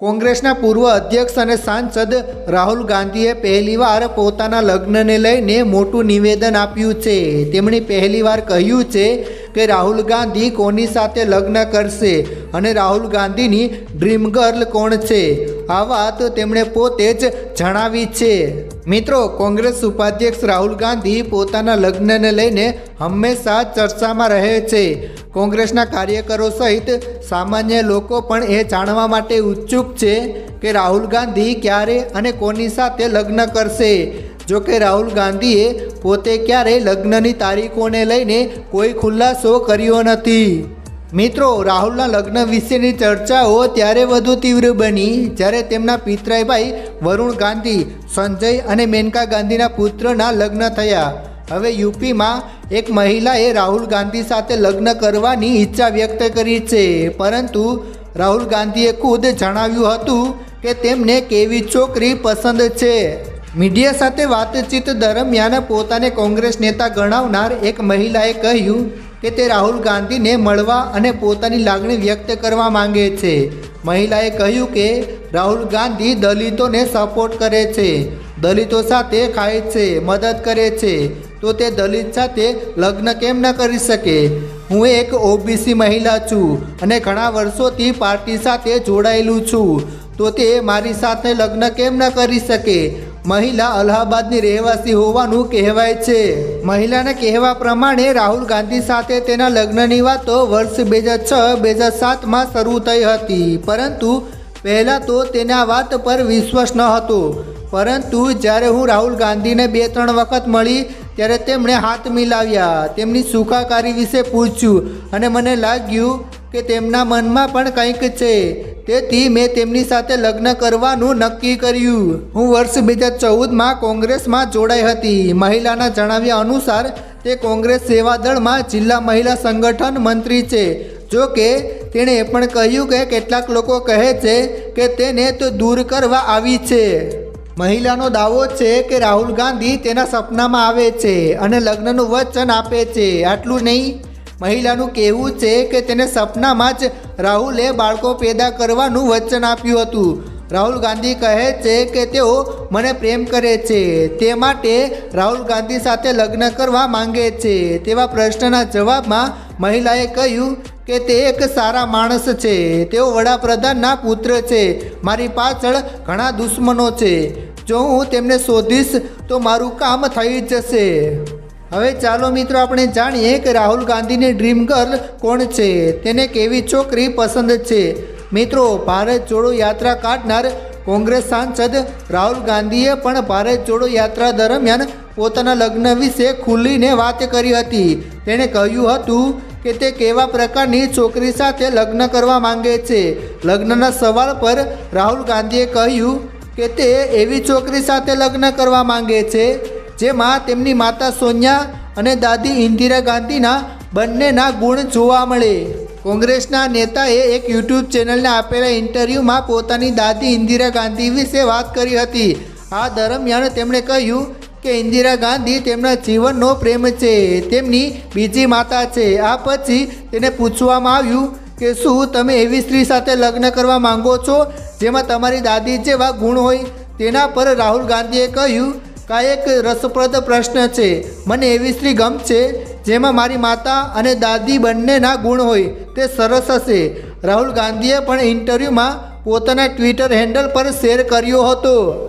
કોંગ્રેસના પૂર્વ અધ્યક્ષ અને સાંસદ રાહુલ ગાંધીએ પહેલીવાર પોતાના લગ્નને લઈને મોટું નિવેદન આપ્યું છે. તેમણે પહેલીવાર કહ્યું છે કે રાહુલ ગાંધી કોની સાથે લગ્ન કરશે અને રાહુલ ગાંધીની ડ્રીમ ગર્લ કોણ છે? આ વાત તેમણે પોતે જ જણાવી છે. મિત્રો, કોંગ્રેસ ઉપાધ્યક્ષ રાહુલ ગાંધી પોતાના લગ્નને લઈને હંમેશા ચર્ચામાં રહે છે. કોંગ્રેસના કાર્યકરો સહિત સામાન્ય લોકો પણ એ જાણવા માટે ઉત્સુક છે કે રાહુલ ગાંધી ક્યારે અને કોની સાથે લગ્ન કરશે. જો કે રાહુલ ગાંધીએ પોતે ક્યારે લગ્નની તારીખોને લઈને કોઈ ખુલાસો કર્યો નથી. મિત્રો, રાહુલના લગ્ન વિશેની ચર્ચાઓ ત્યારે વધુ તીવ્ર બની જ્યારે તેમના પિતરાઈભાઈ વરુણ ગાંધી, સંજય અને મેનકા ગાંધીના પુત્રના લગ્ન થયા. હવે યુપીમાં એક મહિલાએ રાહુલ ગાંધી સાથે લગ્ન કરવાની ઈચ્છા વ્યક્ત કરી છે. પરંતુ રાહુલ ગાંધીએ ખુદ જણાવ્યું હતું કે તેમને કેવી છોકરી પસંદ છે. મીડિયા સાથે વાતચીત દરમિયાન પોતાને કોંગ્રેસ નેતા ગણાવનાર એક મહિલાએ કહ્યું કે તે રાહુલ ગાંધીને મળવા અને પોતાની લાગણી વ્યક્ત કરવા માંગે છે. મહિલાએ કહ્યું કે રાહુલ ગાંધી દલિતોને સપોર્ટ કરે છે. દલિતો સાથે ખાય છે, મદદ કરે છે. તો તે દલિત સાથે લગ્ન કેમ ન કરી શકે? હું એક ઓબીસી મહિલા છું અને ઘણા વર્ષોથી પાર્ટી સાથે જોડાયેલું છું. તો તે મારી સાથે લગ્ન કેમ ન કરી શકે? મહિલા અલ્હાબાદની રહેવાસી હોવાનું કહેવાય છે. મહિલાના કહેવા પ્રમાણે રાહુલ ગાંધી સાથે તેના લગ્નની વાતો વર્ષ બે હજાર છ, બે હજાર સાતમાં શરૂ થઈ હતી. પરંતુ પહેલાં તો તેના વાત પર વિશ્વાસ ન હતો. પરંતુ જ્યારે હું રાહુલ ગાંધીને બે ત્રણ વખત મળી ત્યારે તેમણે હાથ મિલાવ્યા. તેમની સુખાકારી વિશે પૂછ્યું અને મને લાગ્યું કે તેમના મનમાં પણ કંઈક છે. તેથી મેં તેમની સાથે લગ્ન કરવાનું નક્કી કર્યું. હું વર્ષ બે હજાર ચૌદમાં કોંગ્રેસમાં જોડાઈ હતી. મહિલાના જણાવ્યા અનુસાર, તે કોંગ્રેસ સેવાદળમાં જિલ્લા મહિલા સંગઠન મંત્રી છે. જો કે, તેણે એ પણ કહ્યું કે કેટલાક લોકો કહે છે કે તેને તો દૂર કરવા આવી છે. મહિલાનો દાવો છે કે રાહુલ ગાંધી તેના સપનામાં આવે છે અને લગ્નનું વચન આપે છે. આટલું નહીં. મહિલાનું કહેવું છે કે તેને સપનામાં જ રાહુલે બાળકો પેદા કરવાનું વચન આપ્યું હતું. રાહુલ ગાંધી કહે છે કે તેઓ મને પ્રેમ કરે છે. તે માટે રાહુલ ગાંધી સાથે લગ્ન કરવા માંગે છે. તેવા પ્રશ્નના જવાબમાં મહિલાએ કહ્યું કે તે એક સારા માણસ છે. તેઓ વડાપ્રધાનના પુત્ર છે. મારી પાછળ ઘણા દુશ્મનો છે. જો હું તેમને શોધીશ તો મારું કામ થઈ જશે. હવે ચાલો મિત્રો, આપણે જાણીએ કે રાહુલ ગાંધીની ડ્રીમ ગર્લ કોણ છે? તેને કેવી છોકરી પસંદ છે? મિત્રો, ભારત જોડો યાત્રા કાઢનાર કોંગ્રેસ સાંસદ રાહુલ ગાંધીએ પણ ભારત જોડો યાત્રા દરમિયાન પોતાના લગ્ન વિશે ખુલ્લીને વાત કરી હતી. તેણે કહ્યું હતું કે તે કેવા પ્રકારની છોકરી સાથે લગ્ન કરવા માંગે છે? લગ્નના સવાલ પર રાહુલ ગાંધીએ કહ્યું કે તે એવી છોકરી સાથે લગ્ન કરવા માંગે છે જેમાં તેમની માતા સોનિયા અને દાદી ઇન્દિરા ગાંધીના બંનેના ગુણ જોવા મળે. કોંગ્રેસના નેતાએ એક યુટ્યુબ ચેનલને આપેલા ઇન્ટરવ્યૂમાં પોતાની દાદી ઇન્દિરા ગાંધી વિશે વાત કરી હતી. આ દરમિયાન તેમણે કહ્યું કે ઇન્દિરા ગાંધી તેમના જીવનનો પ્રેમ છે, તેમની બીજી માતા છે. આ પછી તેને પૂછવામાં આવ્યું કે શું તમે એવી સ્ત્રી સાથે લગ્ન કરવા માંગો છો, જેમાં તમારી દાદી જેવા ગુણ હોય? તેના પર રાહુલ ગાંધીએ કહ્યું કે એક રસપ્રદ પ્રશ્ન છે. મને એવી સ્ત્રી ગમશે જેમાં મારી માતા અને દાદી બંનેના ગુણ હોય, તે સરસ હશે. રાહુલ ગાંધીએ પણ ઇન્ટરવ્યૂમાં પોતાના ટ્વિટર હેન્ડલ પર શેર કર્યો હતો.